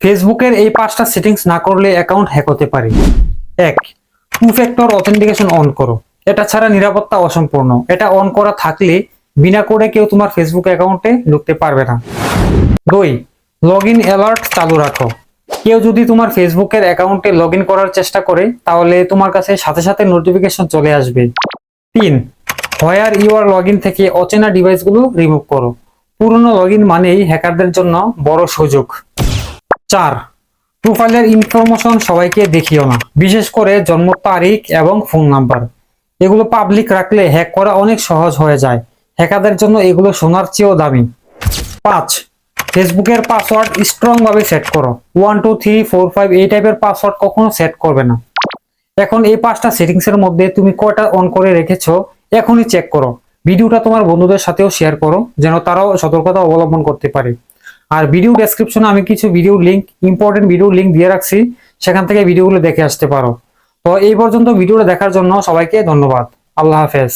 ফেসবুকের এই পাঁচটা সেটিংস না করলে অ্যাকাউন্ট হ্যাক হতে পারে। এক টু ফ্যাক্টর অথেন্টিকেশন অন করো। এটা ছাড়া নিরাপত্তা অসম্পূর্ণ। এটা অন করা থাকলে বিনা করে কেউ তোমার ফেসবুক অ্যাকাউন্টে ঢুকতে পারবে না। দুই লগ ইন অ্যালার্ট চালু রাখো। কেউ যদি তোমার ফেসবুকের অ্যাকাউন্টে লগ করার চেষ্টা করে, তাহলে তোমার কাছে সাথে সাথে নোটিফিকেশন চলে আসবে। তিন হোয়ার ইউআর লগ থেকে অচেনা ডিভাইসগুলো রিমুভ করো। পুরনো লগ ইন মানেই হ্যাকারদের জন্য বড় সুযোগ। চার। প্রোফাইলের ইনফরমেশন সবাইকে দেখিও না। বিশেষ করে জন্ম তারিখ এবং ফোন নাম্বার এগুলো পাবলিক রাখলে হ্যাক করা অনেক সহজ হয়ে যায়। হ্যাকারদের জন্য এগুলো সোনার চেয়েও দামি। পাঁচ, ফেসবুকের পাসওয়ার্ড স্ট্রং ভাবে সেট করো। One two three four five এই টাইপের পাসওয়ার্ড কখনো সেট করবে না। এখন এই পাঁচটা সেটিংস এর মধ্যে তুমি কয়টা অন করে রেখেছো, এখনই চেক করো। ভিডিওটা তোমার বন্ধুদের সাথেও শেয়ার করো, যেন তারাও সতর্কতা অবলম্বন করতে পারে। আর ভিডিও ডেসক্রিপশনে আমি কিছু video link important video link দিয়ে রাখছি, সেখান থেকে ভিডিওগুলো দেখে আসতে পারো। তো এই পর্যন্ত ভিডিওটা দেখার জন্য সবাইকে ধন্যবাদ। আল্লাহ হাফেজ।